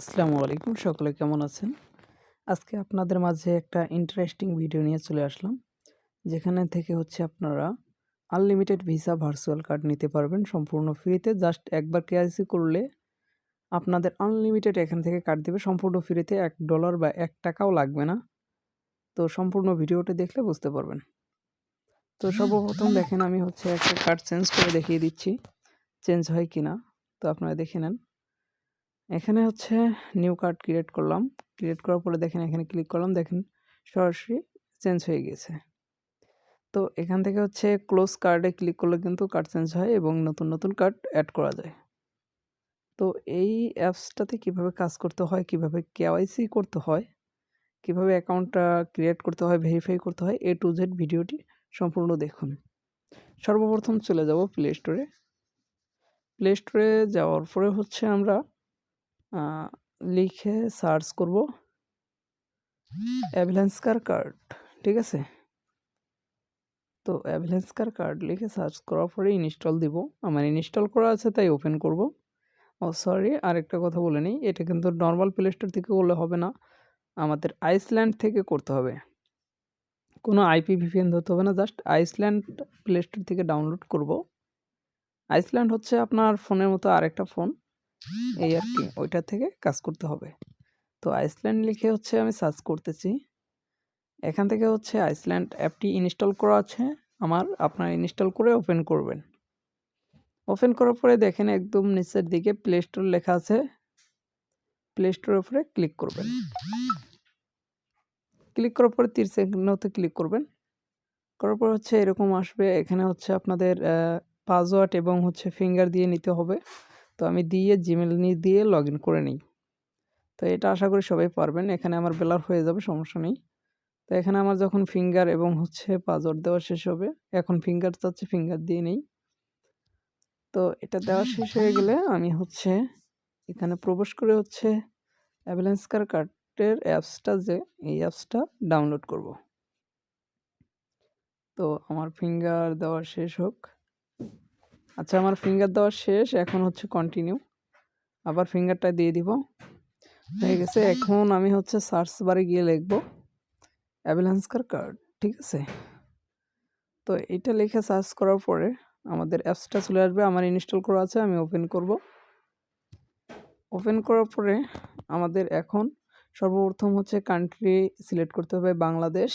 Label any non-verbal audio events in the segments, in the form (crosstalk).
আসসালামু আলাইকুম, সকলে কেমন আছেন? আজকে আপনাদের মাঝে একটা ইন্টারেস্টিং ভিডিও নিয়ে চলে আসলাম, যেখানে থেকে হচ্ছে আপনারা আনলিমিটেড ভিসা ভার্চুয়াল কার্ড নিতে পারবেন সম্পূর্ণ ফ্রিতে জাস্ট একবার কেআইসি করলে আপনাদের আনলিমিটেড এখান থেকে কার্ড দেবে, সম্পূর্ণ ফ্রিতে এক ডলার বা এক টাকাও লাগবে না। তো সম্পূর্ণ ভিডিওটা দেখলে বুঝতে পারবেন। তো সর্বপ্রথম দেখেন আমি হচ্ছে একটা কার্ড চেঞ্জ করে দেখিয়ে দিচ্ছি চেঞ্জ হয় কি না তো আপনারা দেখে নেন। এখানে হচ্ছে নিউ কার্ড ক্রিয়েট করলাম। ক্রিয়েট করার পরে দেখেন এখানে ক্লিক করলাম, দেখেন সরাসরি চেঞ্জ হয়ে গেছে। তো এখান থেকে হচ্ছে ক্লোজ কার্ডে ক্লিক করলে কিন্তু কার্ড চেঞ্জ হয় এবং নতুন নতুন কার্ড অ্যাড করা যায়। তো এই অ্যাপসটাতে কীভাবে কাজ করতে হয়, কীভাবে কেওয়াইসি করতে হয়, কীভাবে অ্যাকাউন্টটা ক্রিয়েট করতে হয় ভেরিফাই করতে হয় এ টু জেড ভিডিওটি সম্পূর্ণ দেখুন। সর্বপ্রথম চলে যাব প্লে স্টোরে প্লে স্টোরে যাওয়ার পরে হচ্ছে আমরা লিখে সার্চ করব। অ্যাভেলেন্সকার কার্ড, ঠিক আছে? তো অ্যাভেলেন্সকার কার্ড লিখে সার্চ করার পরে ইনস্টল দিব। আমার ইনস্টল করা আছে, তাই ওপেন করব। ও, সরি, আরেকটা কথা বলে নিই। এটা কিন্তু নর্মাল প্লে স্টোর থেকে করলে হবে না। আমাদের আইসল্যান্ড থেকে করতে হবে। কোনো আইপি ভিপিএন ধরতে হবে না, জাস্ট আইসল্যান্ড প্লে স্টোর থেকে ডাউনলোড করব। আইসল্যান্ড হচ্ছে আপনার ফোনের মতো আরেকটা ফোন। এই আর কি, ওইটা থেকে কাজ করতে হবে। তো আইসল্যান্ড লিখে হচ্ছে আমি সার্চ করতেছি। এখান থেকে হচ্ছে আইসল্যান্ড অ্যাপটি ইনস্টল করা আছে। আমার আপনার ইনস্টল করে ওপেন করবেন। ওপেন করার পরে দেখেন একদম নিচের দিকে প্লে স্টোর লেখা আছে। প্লে স্টোরের উপরে ক্লিক করবেন। ক্লিক করার পরে তীর চিহ্নতে ক্লিক করবেন। করার পর হচ্ছে এরকম আসবে। এখানে হচ্ছে আপনাদের পাসওয়ার্ড এবং হচ্ছে ফিঙ্গার দিয়ে নিতে হবে। তো আমি দিয়ে জিমেল নিয়ে দিয়ে লগ ইন করে নিই। তো এটা আশা করি সবাই পারবেন। এখানে আমার বেলার হয়ে যাবে সমস্যা নেই। তো এখানে আমার যখন ফিঙ্গার এবং হচ্ছে পাসওয়ার্ড দেওয়া শেষ হবে এখন ফিঙ্গার চাচ্ছে ফিঙ্গার দিয়ে নেই। তো এটা দেওয়া (laughs) শেষ হয়ে গেলে আমি হচ্ছে এখানে প্রবেশ করে হচ্ছে অ্যাভেলেন্সকার কার্ডের অ্যাপসটা যে এই অ্যাপসটা ডাউনলোড করব। তো আমার ফিঙ্গার দেওয়া শেষ হোক। আচ্ছা আমার ফিঙ্গার দেওয়া শেষ, এখন হচ্ছে কন্টিনিউ আবার ফিঙ্গারটা দিয়ে দিব। হয়ে গেছে, এখন আমি হচ্ছে সার্চ বারে গিয়ে লিখব অ্যাভেলেন্সকার কার্ড ঠিক আছে? তো এটা লিখে সার্চ করার পরে আমাদের অ্যাপসটা চলে আসবে, আমার ইনস্টল করা আছে, আমি ওপেন করব। ওপেন করার পরে আমাদের এখন সর্বপ্রথম হচ্ছে কান্ট্রি সিলেক্ট করতে হবে বাংলাদেশ।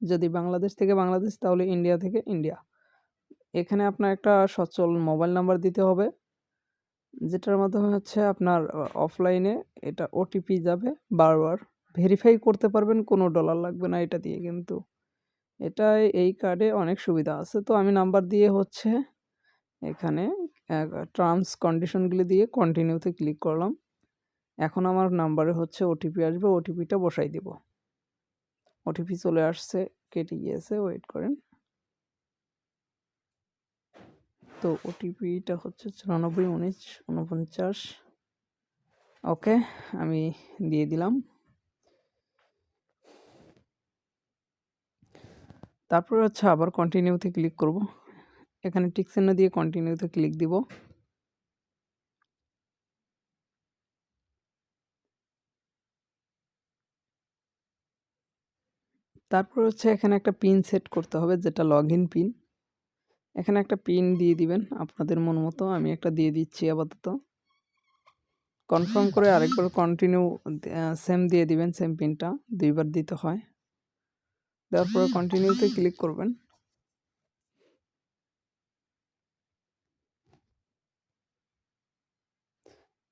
যদি বাংলাদেশ থেকে বাংলাদেশ, তাহলে ইন্ডিয়া থেকে ইন্ডিয়া এখানে আপনার একটা সচল মোবাইল নাম্বার দিতে হবে। যেটার মাধ্যমে হচ্ছে আপনার অফলাইনে এটা ওটিপি যাবে বারবার। ভেরিফাই করতে পারবেন, কোনো ডলার লাগবে না এটা দিয়ে কিন্তু। এটাই, এই কার্ডে অনেক সুবিধা আছে। তো আমি নাম্বার দিয়ে হচ্ছে এখানে টার্মস কন্ডিশনগুলি দিয়ে কন্টিনিউতে ক্লিক করলাম। এখন আমার নাম্বারে হচ্ছে ওটিপি আসবে ওটিপিটা বসাই দিব। ওটিপি চলে আসছে, কেটে গিয়েছে ওয়েট করেন। তো ওটিপিটা হচ্ছে চুরানব্বই উনিশ উনপঞ্চাশ ওকে, আমি দিয়ে দিলাম। তারপরে হচ্ছে আবার কন্টিনিউতে ক্লিক করব। এখানে টিক চিহ্ন দিয়ে কন্টিনিউতে ক্লিক দিব। তারপর হচ্ছে এখানে একটা পিন সেট করতে হবে, যেটা লগ ইন পিন এখানে একটা পিন দিয়ে দিবেন। আপনাদের মন মতো আমি একটা দিয়ে দিচ্ছি আপাতত। কনফার্ম করে আরেকবার কন্টিনিউ সেম দিয়ে দিবেন সেম পিনটা দুইবার দিতে হয়। দেওয়ার পরে কন্টিনিউতে ক্লিক করবেন।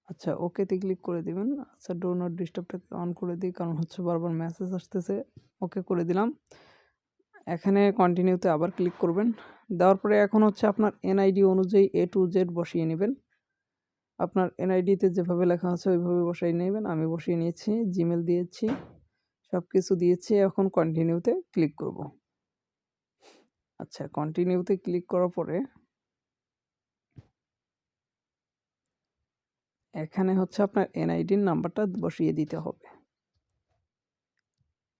আচ্ছা ওকেতে ক্লিক করে দিবেন। আচ্ছা ডো নট ডিস্টার্বটাকে অন করে দিই, কারণ হচ্ছে বারবার মেসেজ আসতেছে। ওকে করে দিলাম। এখানে কন্টিনিউতে আবার ক্লিক করবেন। দেওয়ার পরে এখন হচ্ছে আপনার এনআইডি অনুযায়ী এ টু জেড বসিয়ে নেবেন। আপনার এনআইডিতে যেভাবে লেখা আছে ওইভাবে বসাই নেবেন। আমি বসিয়ে নিয়েছি জিমেল দিয়েছি সব কিছু দিয়েছি। এখন কন্টিনিউতে ক্লিক করব। আচ্ছা কন্টিনিউতে ক্লিক করার পরে এখানে হচ্ছে আপনার এনআইডির নাম্বারটা বসিয়ে দিতে হবে।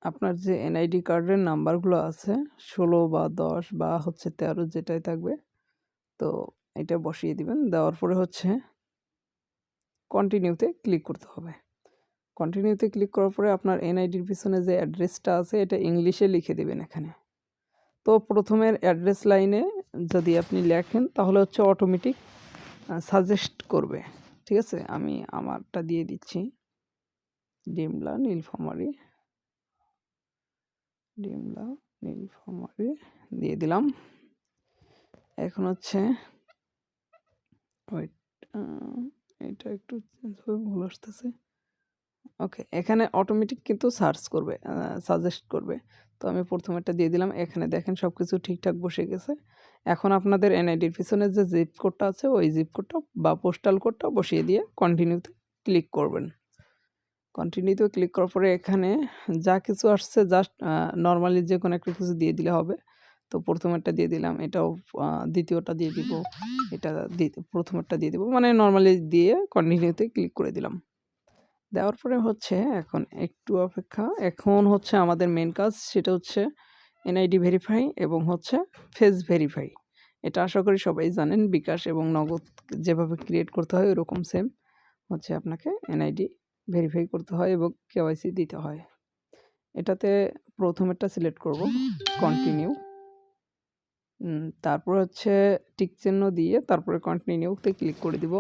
আপনার যে এনআইডি কার্ডের নাম্বারগুলো আছে, ষোলো বা দশ বা হচ্ছে তেরো যেটাই থাকবে, তো এটা বসিয়ে দিবেন। দেওয়ার পরে হচ্ছে কন্টিনিউতে ক্লিক করতে হবে। কন্টিনিউতে ক্লিক করার পরে আপনার এনআইডির পিছনে যে অ্যাড্রেসটা আছে, এটা ইংলিশে লিখে দেবেন এখানে। তো প্রথমের অ্যাড্রেস লাইনে যদি আপনি লেখেন, তাহলে হচ্ছে অটোমেটিক সাজেস্ট করবে। ঠিক আছে? আমি আমারটা দিয়ে দিচ্ছি। ডিমলা, নীলফামারি। ডিমলা নীলফামারি দিয়ে দিলাম। এখন হচ্ছে ওয়েট এটা একটু চেঞ্জ হবে ভুল আসতেছে। ওকে এখানে অটোমেটিক কিন্তু সার্চ করবে সাজেস্ট করবে। তো আমি প্রথমেরটা দিয়ে দিলাম, এখানে দেখেন সব কিছু ঠিকঠাক বসে গেছে। এখন আপনাদের এনআইডির পিছনে যে জিপ কোডটা আছে, ওই জিপ কোডটা বা পোস্টাল কোডটা বসিয়ে দিয়ে কন্টিনিউতে ক্লিক করবেন। কন্টিনিউতে ক্লিক করার পরে এখানে যা কিছু আসছে জাস্ট নর্মালি যে কোনো একটা কিছু দিয়ে দিলে হবে। তো প্রথমেরটা দিয়ে দিলাম, এটাও দ্বিতীয়টা দিয়ে দিব, এটা প্রথমেরটা দিয়ে দিব মানে নর্মালি দিয়ে কন্টিনিউতে ক্লিক করে দিলাম। দেওয়ার পরে হচ্ছে এখন একটু অপেক্ষা, এখন হচ্ছে আমাদের মেন কাজ সেটা হচ্ছে এনআইডি ভেরিফাই এবং হচ্ছে ফেস ভেরিফাই এটা আশা করি সবাই জানেন, বিকাশ এবং নগদ যেভাবে ক্রিয়েট করতে হয় ওরকম সেম হচ্ছে আপনাকে এনআইডি ভেরিফাই করতে হয় এবং কেওয়াইসি দিতে হয়। এটাতে প্রথমেরটা সিলেক্ট করব কন্টিনিউ তারপর হচ্ছে টিক চিহ্ন দিয়ে তারপরে কন্টিনিউতে ক্লিক করে দিব।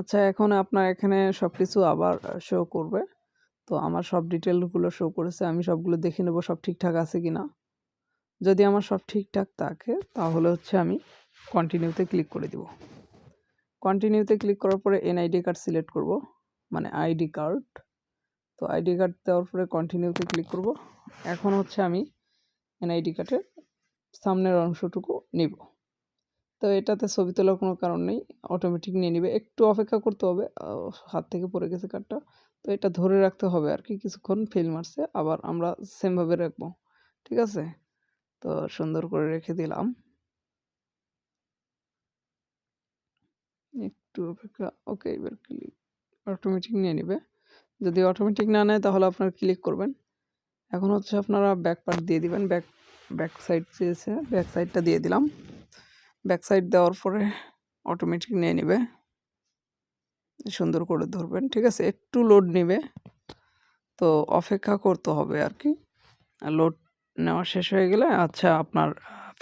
আচ্ছা এখন আপনার এখানে সব কিছু আবার শো করবে। তো আমার সব ডিটেলগুলো শো করেছে, আমি সবগুলো দেখে নেব সব ঠিকঠাক আছে কি না যদি আমার সব ঠিকঠাক থাকে, তাহলে হচ্ছে আমি কন্টিনিউতে ক্লিক করে দিব। কন্টিনিউতে ক্লিক করার পরে এনআইডি কার্ড সিলেক্ট করব মানে আইডি কার্ড তো আইডি কার্ড দেওয়ার পরে কন্টিনিউতে ক্লিক করব। এখন হচ্ছে আমি এনআইডি কার্ডের সামনের অংশটুকু নিব। তো এটাতে ছবি তোলার কোনো কারণ নেই অটোমেটিক নিয়ে নিবে। একটু অপেক্ষা করতে হবে হাত থেকে পড়ে গেছে কার্ডটা তো এটা ধরে রাখতে হবে আর কি, কিছুক্ষণ ফেল মারছে, আবার আমরা সেমভাবে রাখব। ঠিক আছে? তো সুন্দর করে রেখে দিলাম। একটু অপেক্ষা ওকে এবার ক্লিক অটোমেটিক নিয়ে নিবে। যদি অটোমেটিক না নেয়, তাহলে আপনারা ক্লিক করবেন। এখন হচ্ছে আপনারা ব্যাক পার্ট দিয়ে দিবেন। ব্যাক ব্যাক সাইড চেয়েছে ব্যাক সাইডটা দিয়ে দিলাম। ব্যাক সাইড দেওয়ার পরে অটোমেটিক নিয়ে নেবে। সুন্দর করে ধরবেন, ঠিক আছে? একটু লোড নেবে। তো অপেক্ষা করতে হবে আর কি। লোড নেওয়া শেষ হয়ে গেলে আচ্ছা আপনার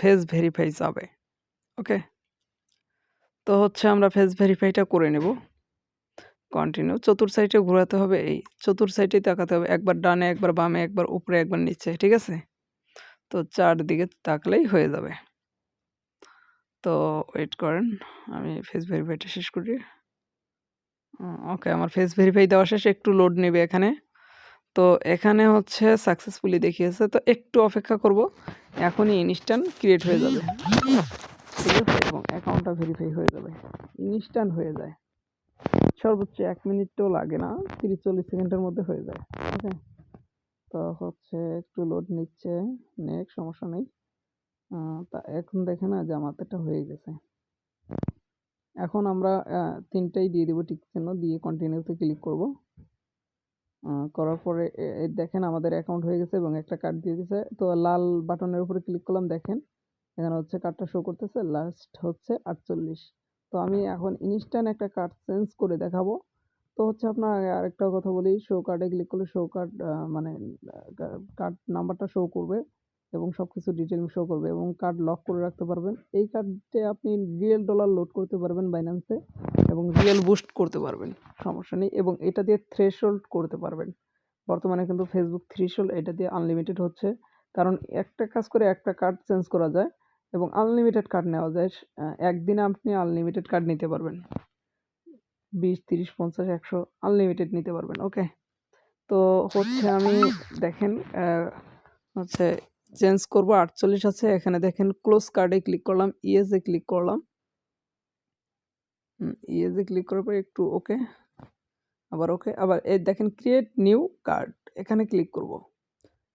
ফেস ভেরিফাই যাবে। ওকে? তো হচ্ছে আমরা ফেস ভেরিফাইটা করে নেব। কন্টিনিউ চতুর সাইডে ঘোরাতে হবে। এই চতুর সাইডে তাকাতে হবে। একবার ডানে, একবার বামে, একবার উপরে, একবার নিচে, ঠিক আছে? তো চারদিকে তাকলেই হয়ে যাবে। তো ওয়েট করেন, আমি ফেস ভেরিফাইটা শেষ করি। ওকে, আমার ফেস ভেরিফাই দেওয়া শেষ। একটু লোড নেবে এখানে। তো এখানে হচ্ছে সাকসেসফুলি দেখিয়েছে। তো একটু অপেক্ষা করব। এখনই ইনস্ট্যান্ট ক্রিয়েট হয়ে যাবে। ঠিক আছে এবং অ্যাকাউন্টটা ভেরিফাই হয়ে যাবে। ইনস্ট্যান্ট হয়ে যায়। সর্বোচ্চ এক মিনিটও লাগে না। তিরিশ চল্লিশ সেকেন্ডের মধ্যে হয়ে যায়। ওকে? তো হচ্ছে একটু লোড নিচ্ছে। নেক সমস্যা নেই। তা এখন দেখে না যে আমাদেরটা হয়ে গেছে। এখন আমরা তিনটাই দিয়ে দেবো টিক চিহ্ন দিয়ে কন্টিনিউতে ক্লিক করব। করার পরে দেখেন আমাদের অ্যাকাউন্ট হয়ে গেছে এবং একটা কার্ড দিয়ে দিয়েছে তো লাল বাটনের উপরে ক্লিক করলাম, দেখেন। এখানে হচ্ছে কার্ডটা শো করতেছে লাস্ট হচ্ছে আটচল্লিশ। তো আমি এখন ইনস্ট্যান্ট একটা কার্ড চেঞ্জ করে দেখাবো। তো হচ্ছে আপনার আরেকটা কথা বলি শো কার্ডে ক্লিক করলে শো কার্ড মানে কার্ড নাম্বারটা শো করবে। এবং সব কিছু ডিটেল শো করবে এবং কার্ড লক করে রাখতে পারবেন। এই কার্ডে আপনি রিয়েল ডলার লোড করতে পারবেন বাইন্যান্সে এবং রিয়েল বুস্ট করতে পারবেন, সমস্যা নেই। এবং এটা দিয়ে থ্রেশোল্ড করতে পারবেন। বর্তমানে কিন্তু ফেসবুক থ্রেশোল্ড এটা দিয়ে আনলিমিটেড হচ্ছে। কারণ একটা কাজ করে একটা কার্ড চেঞ্জ করা যায় এবং আনলিমিটেড কার্ড নেওয়া যায়। একদিনে আপনি আনলিমিটেড কার্ড নিতে পারবেন। বিশ, তিরিশ, পঞ্চাশ, একশো আনলিমিটেড নিতে পারবেন ওকে তো হচ্ছে আমি দেখেন হচ্ছে চেঞ্জ করব, আটচল্লিশ আছে, এখানে দেখেন ক্লোজ কার্ডে ক্লিক করলাম ইএসএ ক্লিক করলাম। ইএসএ ক্লিক করার পরে একটু ওকে আবার ওকে আবার এই দেখেন ক্রিয়েট নিউ কার্ড এখানে ক্লিক করব।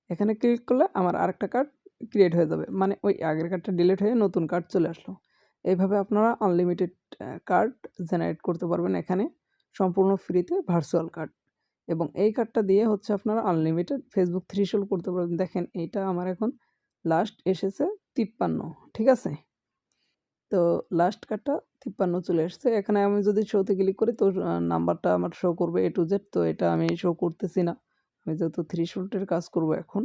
এখানে ক্লিক করলে আমার আরেকটা কার্ড ক্রিয়েট হয়ে যাবে মানে ওই আগের কার্ডটা ডিলিট হয়ে নতুন কার্ড চলে আসলো। এইভাবে আপনারা আনলিমিটেড কার্ড জেনারেট করতে পারবেন এখানে, সম্পূর্ণ ফ্রিতে ভার্চুয়াল কার্ড এবং এই কার্ডটা দিয়ে হচ্ছে আপনারা আনলিমিটেড ফেসবুক থ্রিশোল করতে পারবেন। দেখেন, এইটা আমার এখন লাস্ট এসেছে তিপ্পান্ন, ঠিক আছে? তো লাস্ট কার্ডটা তিপ্পান্ন চলে আসছে এখানে আমি যদি শোতে ক্লিক করি তো নাম্বারটা আমার শো করবে এ টু জেড তো এটা আমি শো করতেছি না। আমি যেহেতু থ্রি শোল্টের কাজ করব এখন,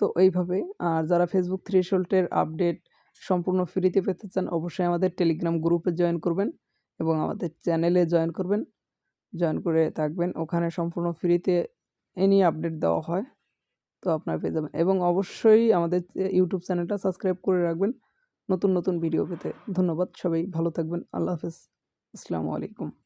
তো এইভাবে। আর যারা ফেসবুক থ্রি শোল্টের আপডেট সম্পূর্ণ ফ্রিতে পেতে চান, অবশ্যই আমাদের টেলিগ্রাম গ্রুপে জয়েন করবেন এবং আমাদের চ্যানেলে জয়েন করবেন। জয়েন করে থাকবেন। ওখানে সম্পূর্ণ ফ্রিতে এ নিয়ে আপডেট দেওয়া হয়, তো আপনারা পেয়ে যাবেন। এবং অবশ্যই আমাদের ইউটিউব চ্যানেলটা সাবস্ক্রাইব করে রাখবেন নতুন নতুন ভিডিও পেতে। ধন্যবাদ সবাই, ভালো থাকবেন। আল্লাহ হাফেজ। আসসালামু আলাইকুম।